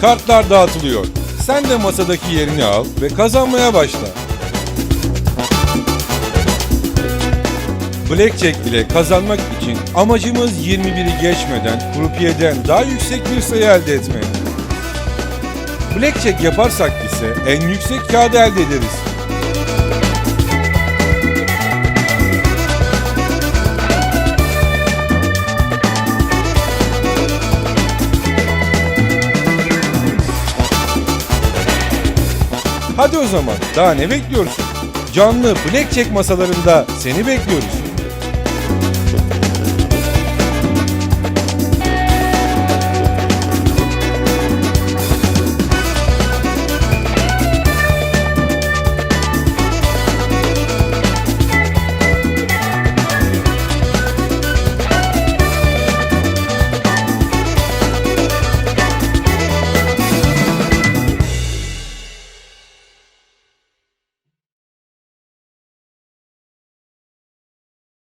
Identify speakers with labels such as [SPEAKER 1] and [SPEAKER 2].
[SPEAKER 1] Kartlar dağıtılıyor. Sen de masadaki yerini al ve kazanmaya başla. Blackjack ile kazanmak için amacımız 21'i geçmeden krupiyeden daha yüksek bir sayı elde etmek. Blackjack yaparsak ise en yüksek kağıdı elde ederiz. Hadi o zaman daha ne bekliyorsun? Canlı Blackjack masalarında seni bekliyoruz.